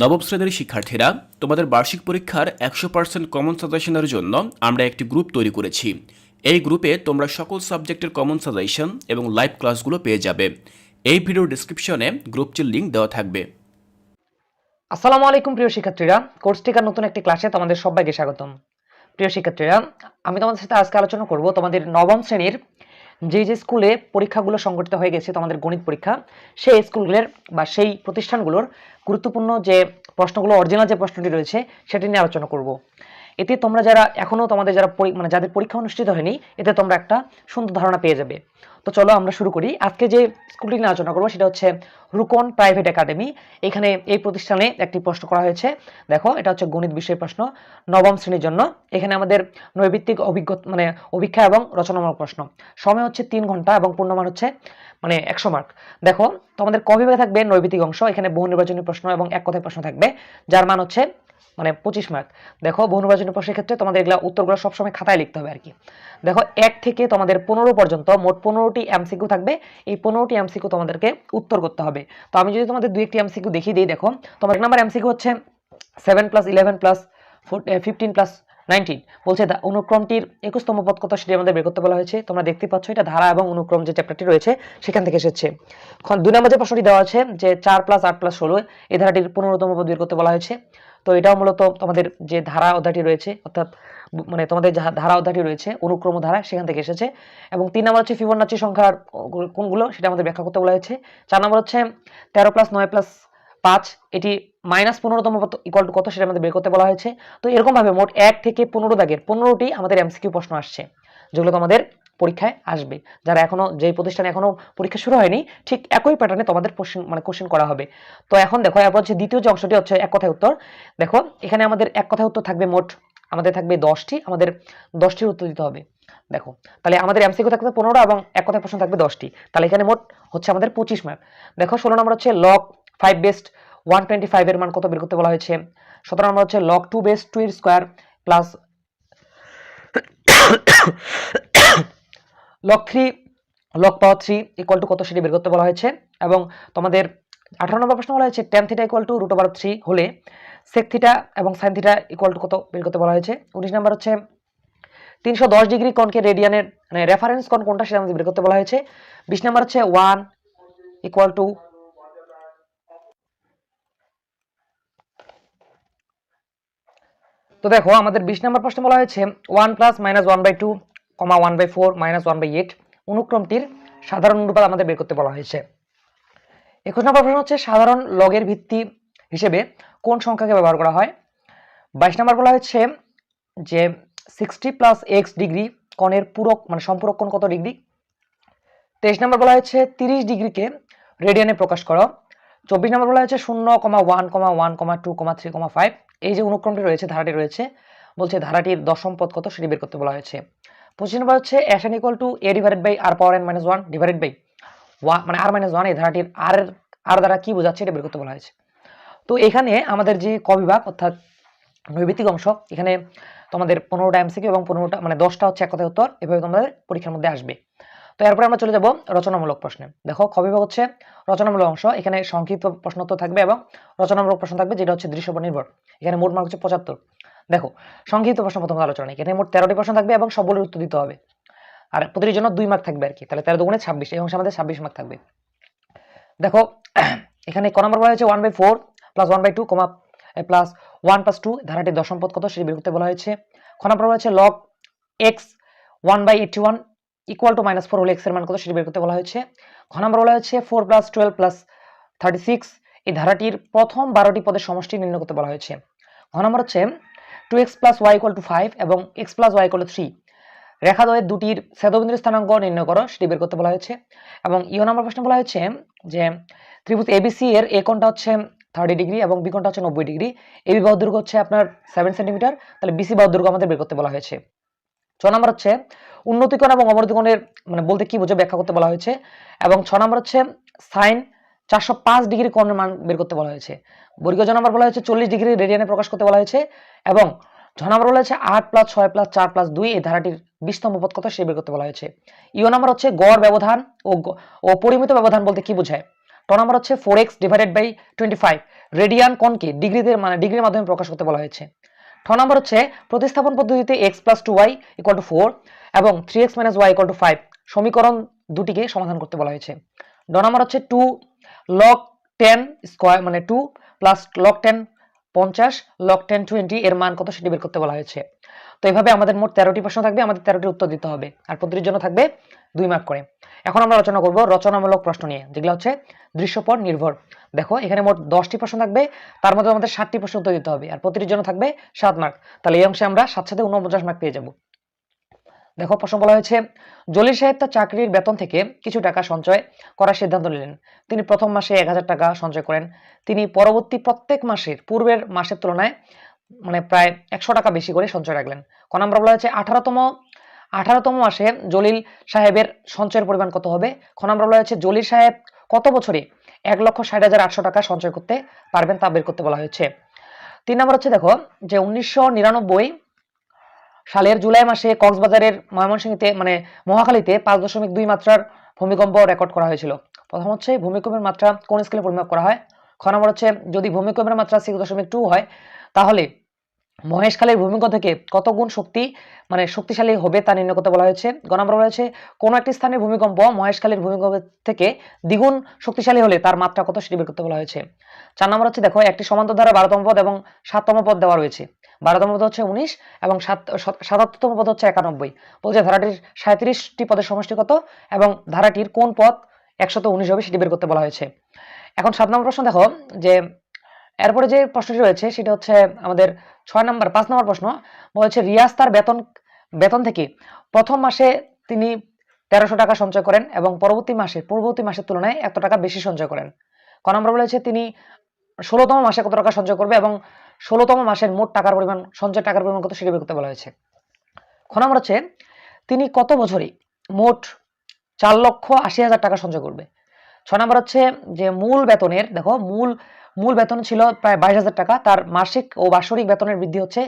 নবম শ্রেণির শিক্ষার্থীরা তোমাদের বার্ষিক পরীক্ষার একশো পার্সেন্ট কমন সাজেশনের জন্য আমরা একটি গ্রুপ তৈরি করেছি। এই গ্রুপে তোমরা সকল সাবজেক্টের কমন সাজেশন এবং লাইভ ক্লাসগুলো পেয়ে যাবে। এই ভিডিও ডিসক্রিপশনে গ্রুপটির লিঙ্ক দেওয়া থাকবে। আসসালামু আলাইকুম, প্রিয় শিক্ষার্থীরা। কোর্স টিকার নতুন একটি ক্লাসে তোমাদের সবাইকে স্বাগতম। প্রিয় শিক্ষার্থীরা, আমি তোমাদের সাথে আজকে আলোচনা করব তোমাদের নবম শ্রেণির যে যে স্কুলে পরীক্ষাগুলো সংগঠিত হয়ে গেছে, তোমাদের গণিত পরীক্ষা, সেই স্কুলগুলোর বা সেই প্রতিষ্ঠানগুলোর গুরুত্বপূর্ণ যে প্রশ্নগুলো অরিজিনাল যে প্রশ্নটি রয়েছে, সেটি নিয়ে আলোচনা করব। এতে তোমরা যারা এখনও তোমাদের যারা মানে যাদের পরীক্ষা অনুষ্ঠিত হয়নি, এতে তোমরা একটা সুন্দর ধারণা পেয়ে যাবে। তো চলো আমরা শুরু করি। আজকে যে স্কুলটি নিয়ে আলোচনা করব সেটা হচ্ছে রুকন প্রাইভেট একাডেমি। এখানে এই প্রতিষ্ঠানে একটি প্রশ্ন করা হয়েছে। দেখো, এটা হচ্ছে গণিত বিষয়ের প্রশ্ন, নবম শ্রেণির জন্য। এখানে আমাদের নৈবিত্তিক অভিজ্ঞতা মানে অভিক্ষা এবং রচনামূলক প্রশ্ন। সময় হচ্ছে তিন ঘণ্টা এবং পূর্ণমান হচ্ছে মানে একশো মার্ক। দেখো, তোমাদের ক বিভাগে থাকবে নৈবিত্তিক অংশ, এখানে বহু নির্বাচনী প্রশ্ন এবং এক কথায় প্রশ্ন থাকবে। যার মান হচ্ছে মানে পঁচিশ মার্ক দেখো, বহু নির্বাচনী প্রশ্নের ক্ষেত্রে তোমাদের এগুলা উত্তরগুলো সবসময় খাতায় লিখতে হবে আর কি দেখো, এক থেকে তোমাদের পনেরো পর্যন্ত মোট পনেরোটি এমসিকিউ থাকবে। এই পনেরোটি এমসিকিউ তোমাদেরকে উত্তর করতে হবে। তো আমি যদি তোমাদের দুই একটি এমসিকিউ দেখিয়ে দিই, দেখো, তোমার এক নাম্বার এমসিকিউ হচ্ছে seven plus eleven plus fifteen plus nineteen বলছে অনুক্রমটির একুশতম পদ কত সেটি আমাদের বের করতে বলা হয়েছে। তোমরা দেখতে পাচ্ছ, এটা ধারা এবং অনুক্রম যে চ্যাপ্টারটি রয়েছে, সেখান থেকে এসেছে। দুই নম্বর যে প্রশ্নটি দেওয়া আছে, যে চার প্লাস আট প্লাস ষোলো, এই ধারাটির পনেরোতম পদ বের করতে বলা হয়েছে। তো এটাও মূলত তোমাদের যে ধারা অধ্যায়টি রয়েছে, অর্থাৎ মানে তোমাদের যে ধারা অধ্যায়টি রয়েছে, অনুক্রম ধারা সেখান থেকে এসেছে। এবং তিন নম্বর হচ্ছে ফিবোনাচি সংখ্যার কোনগুলো সেটা আমাদের ব্যাখ্যা করতে বলা হয়েছে। চার নম্বর হচ্ছে তেরো প্লাস নয় প্লাস পাঁচ, এটি মাইনাস পনেরোতম ইকুয়াল টু কত সেটা আমাদের বের করতে বলা হয়েছে। তো এরকমভাবে মোট এক থেকে পনেরো দাগের পনেরোটি আমাদের এমসিকিউ প্রশ্ন আসছে, যেগুলো তোমাদের পরীক্ষায় আসবে। যারা এখনও, যে প্রতিষ্ঠানে এখনও পরীক্ষা শুরু হয়নি, ঠিক একই প্যাটার্নে তোমাদের কোশ্চেন মানে কোশ্চেন করা হবে। তো এখন দেখো, এরপর হচ্ছে দ্বিতীয় যে অংশটি হচ্ছে এক কথায় উত্তর। দেখো, এখানে আমাদের এক কথায় উত্তর থাকবে মোট, আমাদের থাকবে দশটি, আমাদের দশটির উত্তর দিতে হবে। দেখো, তাহলে আমাদের এমসিকিউ থাকবে পনেরো এবং এক কথায় প্রশ্ন থাকবে দশটি। তাহলে এখানে মোট হচ্ছে আমাদের পঁচিশ মার্ক দেখো, ষোলো নম্বর হচ্ছে log five base one twenty ফাইভের মান কত বের করতে বলা হয়েছে? সতেরো নম্বর হচ্ছে লক টু বেস্ট টু এর square plus log three log power three equal to কত সেটি বের করতে বলা হয়েছে এবং তোমাদের আঠারো নম্বর প্রশ্ন বলা হয়েছে tan theta equal to root over three হলে সেক থিটা এবং সাইন থিটা ইকুয়াল টু কত বের করতে বলা হয়েছে? উনিশ নম্বর হচ্ছে তিনশো দশ ডিগ্রি কোণকে রেডিয়ানের মানে রেফারেন্স কোণ কোনটা সেটা আমাদের বের করতে বলা হয়েছে। বিশ নম্বর হচ্ছে ওয়ান ইকুয়াল টু তো দেখো আমাদের বিশ নম্বর প্রশ্ন বলা হয়েছে one plus minus one by two comma one by four minus one by eight অনুক্রমটির সাধারণ অনুপাত আমাদের বের করতে বলা হয়েছে। একুশ নম্বর প্রশ্ন হচ্ছে, সাধারণ লগের ভিত্তি হিসেবে কোন সংখ্যাকে ব্যবহার করা হয়? বাইশ নম্বর বলা হয়েছে যে সিক্সটি প্লাস এক্স ডিগ্রি কোণের পূরক মানে সম্পূরক কোণ কত ডিগ্রি তেইশ নম্বর বলা হয়েছে তিরিশ ডিগ্রিকে রেডিয়ানে প্রকাশ করো। চব্বিশ নম্বর বলা হয়েছে শূন্য comma one comma one comma two comma three comma five এই যে অনুক্রমটি রয়েছে, ধারাটি রয়েছে, বলছে ধারাটির দশম পদ কত সেটি বের করতে বলা হয়েছে। পঁচিশ নম্বর হচ্ছে S N equal to A divided by R power N minus one divided by one মানে আর মাইনাস ওয়ান এই ধারাটির আর আর দ্বারা কি বোঝাচ্ছে? এটা বের করতে বলা হয়েছে। তো এখানে আমাদের যে ক বিভাগ, অর্থাৎ নৈবিত্তিক অংশ, এখানে তোমাদের পনেরোটা এমসিকিউ এবং পনেরোটা মানে দশটা হচ্ছে এক কথায় উত্তর, এভাবে তোমাদের পরীক্ষার মধ্যে আসবে। তো এরপরে আমরা চলে যাব রচনামূলক প্রশ্নে। দেখো, খ বিভাগ হচ্ছে রচনামূলক অংশ, এখানে সংক্ষিপ্ত প্রশ্ন উত্তর থাকবে এবং রচনামূলক প্রশ্ন থাকবে, যেটা হচ্ছে দৃশ্য উপর নির্ভর। এখানে মোট মার্ক হচ্ছে পঁচাত্তর। দেখো সংক্ষিপ্ত প্রশ্ন প্রথম আলোচনা নেই এখানে মোট তেরোটি প্রশ্ন থাকবে এবং সবগুলোর উত্তর দিতে হবে। আর প্রতিটির জন্য দুই মার্ক থাকবে আর কি, তাহলে তেরো দুগুণে ছাব্বিশ এবং আমাদের ছাব্বিশ মার্ক থাকবে। দেখো, এখানে ক নম্বর বলা হয়েছে one by four plus one by two comma plus one plus two ধারাটির দশম পদ কত সেটি বের করতে বলা হয়েছে। খ নম্বর বলা হয়েছে log x one by eighty one equal to minus four হলে এক্সের মান কত সেটি বের করতে বলা হয়েছে। ঘ নম্বর বলা হয়েছে four plus twelve plus thirty six এই ধারাটির প্রথম বারোটি পদের সমষ্টি নির্ণয় করতে বলা হয়েছে। ঘ নম্বর হচ্ছে two x plus y equal to five এবং x plus y equal three রেখাদ্বয়ের দুটির ছেদবিন্দুর স্থানাঙ্ক নির্ণয় করো, সেটি বের করতে বলা হয়েছে। এবং ইও নম্বর প্রশ্ন বলা হয়েছে যে ত্রিভুজ এবিসি এর এ কোণটা হচ্ছে থার্টি ডিগ্রি এবং বি কোণটা হচ্ছে নব্বই ডিগ্রি এবি বাহুর দৈর্ঘ্য হচ্ছে আপনার সেভেন সেন্টিমিটার তাহলে বিসি বাহুর দৈর্ঘ্য আমাদের বের করতে বলা হয়েছে। ছ নম্বর হচ্ছে উন্নতিকোণ এবং অবনতিকোণের মানে বলতে কি বোঝো ব্যাখ্যা করতে বলা হয়েছে। এবং ছ নম্বর হচ্ছে সাইন চারশো পাঁচ ডিগ্রি কোণের মান বের করতে বলা হয়েছে। বর্গীয় জ নম্বর বলা হয়েছে চল্লিশ ডিগ্রি রেডিয়ানে প্রকাশ করতে বলা হয়েছে এবং ছ নম্বর বলা হয়েছে আট প্লাস ছয় প্লাস চার প্লাস দুই, এই ধারাটির বিস্তম্ভ পদ কত সে বের করতে বলা হয়েছে। ইও নম্বর হচ্ছে গড় ব্যবধান ও ও পরিমিত ব্যবধান বলতে কি বোঝায়? ট নাম্বার হচ্ছে four x divided by twenty five, radian কোনকে ডিগ্রিতে মানে ডিগ্রির মাধ্যমে প্রকাশ করতে বলা হয়েছে। ঠ নাম্বার হচ্ছে প্রতিস্থাপন পদ্ধতিতে x plus two y equal to four এবং three x minus y equal to five, সমীকরণ দুটিকে সমাধান করতে বলা হয়েছে। ড নাম্বার হচ্ছে টু লক টেন স্কোয়ার মানে টু প্লাস লক টেন পঞ্চাশ লক টেন টোয়েন্টি এর মান কত সেটি বের করতে বলা হয়েছে। তো এভাবে আমাদের মোট তেরোটি প্রশ্ন থাকবে, আমাদের তেরোটির উত্তর দিতে হবে। আর প্রতিটির জন্য থাকবে দুই মার্ক করে। এখন আমরা রচনা করব রচনামূলক প্রশ্ন নিয়ে, যেগুলো হচ্ছে দৃশ্যপট নির্ভর। দেখো, এখানে মোট দশটি প্রশ্ন থাকবে, তার মধ্যে আমাদের ষাটটি প্রশ্ন উত্তর দিতে হবে, আর প্রতিটির জন্য থাকবে সাত মার্ক তাহলে এই অংশে আমরা সাত সাথে উনপঞ্চাশ মার্ক পেয়ে যাব। দেখো, প্রশ্ন বলা হয়েছে, জলিল সাহেব তার চাকরির বেতন থেকে কিছু টাকা সঞ্চয় করার সিদ্ধান্ত নিলেন। তিনি প্রথম মাসে এক হাজার টাকা সঞ্চয় করেন। তিনি পরবর্তী প্রত্যেক মাসের পূর্বের মাসের তুলনায় মানে প্রায় একশো টাকা বেশি করে সঞ্চয় রাখলেন। ক নাম্বার বলা হয়েছে, আঠারোতম আঠারোতম মাসে জলিল সাহেবের সঞ্চয়ের পরিমাণ কত হবে? খ নাম্বার বলা হয়েছে, জলিল সাহেব কত বছরে এক লক্ষ ষাট হাজার আটশো টাকা সঞ্চয় করতে পারবেন তা বের করতে বলা হয়েছে। তিন নম্বর হচ্ছে দেখো, যে উনিশশো নিরানব্বই সালের জুলাই মাসে কক্সবাজারের ময়মনসিংহতে মানে মহাখালীতে পাঁচ দশমিক দুই মাত্রার ভূমিকম্প রেকর্ড করা হয়েছিল। প্রথম হচ্ছে ভূমিকম্পের মাত্রা কোন স্কেলে পরিমাপ করা হয়? খ নম্বর হচ্ছে যদি ভূমিকম্পের মাত্রা সিক্স দশমিক টু হয়, তাহলে মহেশখালীর ভূমিকম্প থেকে কত গুণ শক্তি মানে শক্তিশালী হবে তা নির্ণয় করতে বলা হয়েছে। গ নম্বর বলা হয়েছে কোনো একটি স্থানের ভূমিকম্প মহেশখালীর ভূমিকম্প থেকে দ্বিগুণ শক্তিশালী হলে তার মাত্রা কত সেটি বের করতে বলা হয়েছে। চার নম্বর হচ্ছে দেখো একটি সমান্তর ধারা বারোতম পদ এবং সাততম পদ দেওয়া রয়েছে। বারোতম পদ হচ্ছে উনিশ এবং সাত সাতাত্তরতম পদ হচ্ছে একানব্বই। বলছে ধারাটির সাঁত্রিশটি পদের সমষ্টি কত এবং ধারাটির কোন পদ একশত উনিশ হবে সেটি বের করতে বলা হয়েছে। এখন সাত নম্বর প্রশ্ন দেখো যে, এরপরে যে প্রশ্নটি রয়েছে সেটা হচ্ছে আমাদের ছয় নম্বর, পাঁচ নম্বর প্রশ্ন। বলছে রিয়াজ তার বেতন বেতন থেকে প্রথম মাসে তিনি তেরোশো টাকা সঞ্চয় করেন এবং পরবর্তী মাসে পূর্ববর্তী মাসের তুলনায় এত টাকা বেশি সঞ্চয় করেন। ক নম্বর বলেছে তিনি ষোলোতম মাসে কত টাকা সঞ্চয় করবে এবং ষোলোতম মাসের মোট টাকার পরিমাণ সঞ্চয় টাকার পরিমাণ কত সেটা বের করতে বলা হয়েছে। খ নম্বর হচ্ছে, তিনি কত বছরে মোট চার লক্ষ আশি হাজার টাকা সঞ্চয় করবে? ছ নম্বর হচ্ছে যে, মূল বেতনের, দেখো, মূল মূল বেতন ছিল প্রায় বাইশ হাজার টাকা, তার মাসিক ও বাৎসরিক বেতনের বৃদ্ধি হচ্ছে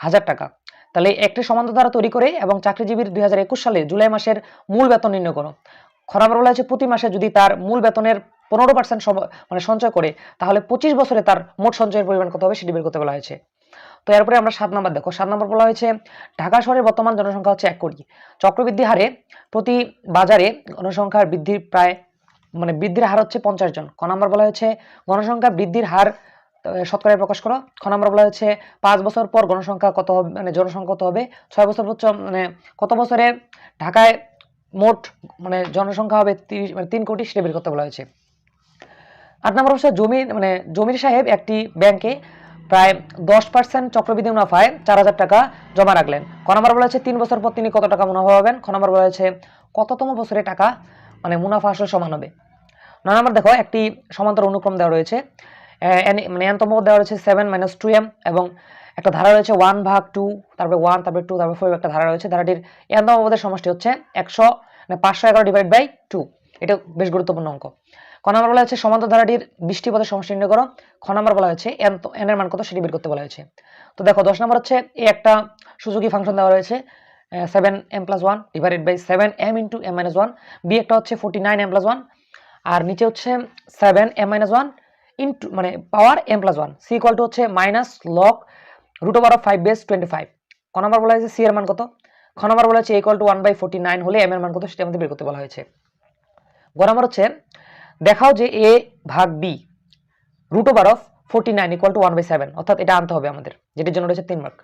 হাজার টাকা। তাহলে একটি সমান্তর দ্বারা তৈরি করে এবং চাকরিজীবীর দুই হাজার একুশ সালে জুলাই মাসের মূল বেতন নির্ণয় করো। খ নম্বর বলা হচ্ছে প্রতি মাসে যদি তার মূল বেতনের পনেরো পার্সেন্ট মানে সঞ্চয় করে, তাহলে পঁচিশ বছরে তার মোট সঞ্চয়ের পরিমাণ কত হবে সেটি বের করতে বলা হয়েছে। তো এরপরে আমরা সাত নম্বর দেখো, সাত নম্বর বলা হয়েছে, ঢাকা শহরের বর্তমান জনসংখ্যা হচ্ছে এক কোটি। চক্রবৃদ্ধি হারে প্রতি বাজারে জনসংখ্যার বৃদ্ধির প্রায় মানে বৃদ্ধির হার হচ্ছে পঞ্চাশ জন। ক নম্বর বলা হয়েছে, গণসংখ্যা বৃদ্ধির হার শতকরায় প্রকাশ করো। খ নম্বর বলা হয়েছে, পাঁচ বছর পর গণসংখ্যা কত হবে মানে জনসংখ্যা কত হবে, ছয় বছর হচ্ছে মানে কত বছরে ঢাকায় মোট মানে জনসংখ্যা হবে তিরিশ মানে তিন কোটি সেটা বের করতে বলা হয়েছে। আট নম্বর হচ্ছে জমির মানে জমির সাহেব একটি ব্যাংকে প্রায় দশ পার্সেন্ট চক্রবৃদ্ধি মুনাফায় চার হাজার টাকা জমা রাখলেন। ক নম্বর বলা হয়েছে, তিন বছর পর তিনি কত টাকা মুনাফা পাবেন? খ নম্বর বলা হয়েছে, কততম বছরে টাকা মানে মুনাফা আসলে সমান হবে? নয় নম্বর দেখো, একটি সমান্তর অনুক্রম দেওয়া রয়েছে। মানে এনতম দেওয়া রয়েছে সেভেন মাইনাস টু এম এবং একটা ধারা রয়েছে ওয়ান ভাগ টু তারপরে ওয়ান তারপরে টু তারপরে ফোর একটা ধারা রয়েছে। ধারাটির এনতম পদের সমষ্টি হচ্ছে একশো মানে পাঁচশো এগারো ডিভাইড বাই টু এটা বেশ গুরুত্বপূর্ণ অঙ্ক। ক নম্বর বলা হয়েছে সমান্তর ধারাটির বৃষ্টি পদের সমষ্টি নির্ণয় করো। খ নম্বর বলা হয়েছে এন এন এর মান কত সেটি বের করতে বলা হয়েছে। তো দেখো, দশ নম্বর হচ্ছে এই একটা সুযোগী ফাংশন দেওয়া রয়েছে seven M plus one divided by seven M into M minus one B একটা হচ্ছে forty nine M plus one আর নিচে হচ্ছে seven M minus one into মানে power M plus one C equal to হচ্ছে minus log root over of five base twenty five ক নম্বর বলা হয়েছে? C এর মান কত? খ নম্বর বলা হচ্ছে equal to one by forty nine হলে এম এর মান কত? সেটা আমাদের বের করতে বলা হয়েছে। গ নম্বর হচ্ছে, দেখাও যে এ ভাগ B root over of forty nine equal to one by seven অর্থাৎ এটা আনতে হবে আমাদের, যেটির জন্য রয়েছে তিন মার্ক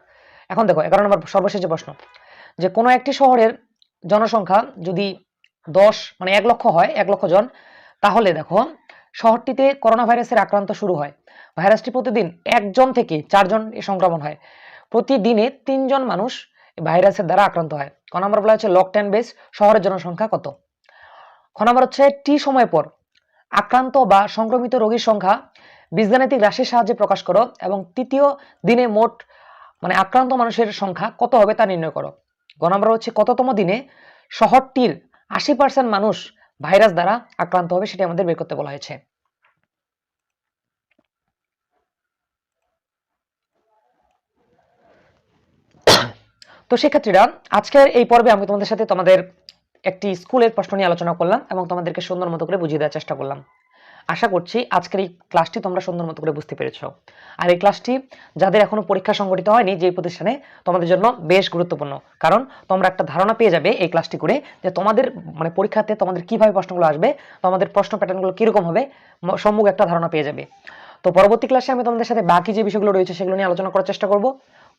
এখন দেখো, এগারো নম্বর সর্বশেষ যে প্রশ্ন, যে কোনো একটি শহরের জনসংখ্যা যদি দশ মানে এক লক্ষ হয়, এক লক্ষ জন, তাহলে দেখো শহরটিতে করোনা ভাইরাসের আক্রান্ত শুরু হয়। ভাইরাসটি প্রতিদিন একজন থেকে চারজন এ সংক্রমণ হয়। প্রতিদিনে তিনজন মানুষ ভাইরাসের দ্বারা আক্রান্ত হয়। ক নম্বর বলা হচ্ছে লকটেন বেস শহরের জনসংখ্যা কত? খ নম্বর হচ্ছে টি সময় পর। আক্রান্ত বা সংক্রমিত রোগীর সংখ্যা বীজগাণিতিক রাশির সাহায্যে প্রকাশ করো এবং তৃতীয় দিনে মোট মানে আক্রান্ত মানুষের সংখ্যা কত হবে তা নির্ণয় করো। গ নম্বর হচ্ছে কততম দিনে শহরটির আশি পার্সেন্ট মানুষ ভাইরাস দ্বারা আক্রান্ত হবে সেটি আমাদের বের করতে বলা হয়েছে। তো শিক্ষার্থীরা আজকের এই পর্বে আমি তোমাদের সাথে তোমাদের একটি স্কুলের প্রশ্ন নিয়ে আলোচনা করলাম এবং তোমাদেরকে সুন্দর মতো করে বুঝিয়ে দেওয়ার চেষ্টা করলাম। আশা করছি আজকের এই ক্লাসটি তোমরা সুন্দর মতো করে বুঝতে পেরেছ। আর এই ক্লাসটি যাদের এখনও পরীক্ষা সংগঠিত হয়নি যে প্রতিষ্ঠানে তোমাদের জন্য বেশ গুরুত্বপূর্ণ। কারণ তোমরা একটা ধারণা পেয়ে যাবে এই ক্লাসটি করে যে তোমাদের মানে পরীক্ষাতে তোমাদের কীভাবে প্রশ্নগুলো আসবে, তোমাদের প্রশ্ন প্যাটার্নগুলো কীরকম হবে সম্মুখ একটা ধারণা পেয়ে যাবে। তো পরবর্তী ক্লাসে আমি তোমাদের সাথে বাকি যে বিষয়গুলো রয়েছে সেগুলো নিয়ে আলোচনা করার চেষ্টা করব।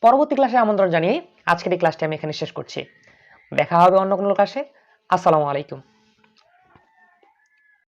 পরবর্তী ক্লাসে আমন্ত্রণ জানিয়ে আজকের এই ক্লাসটি আমি এখানে শেষ করছি। দেখা হবে অন্য কোনো ক্লাসে। আসসালামু আলাইকুম।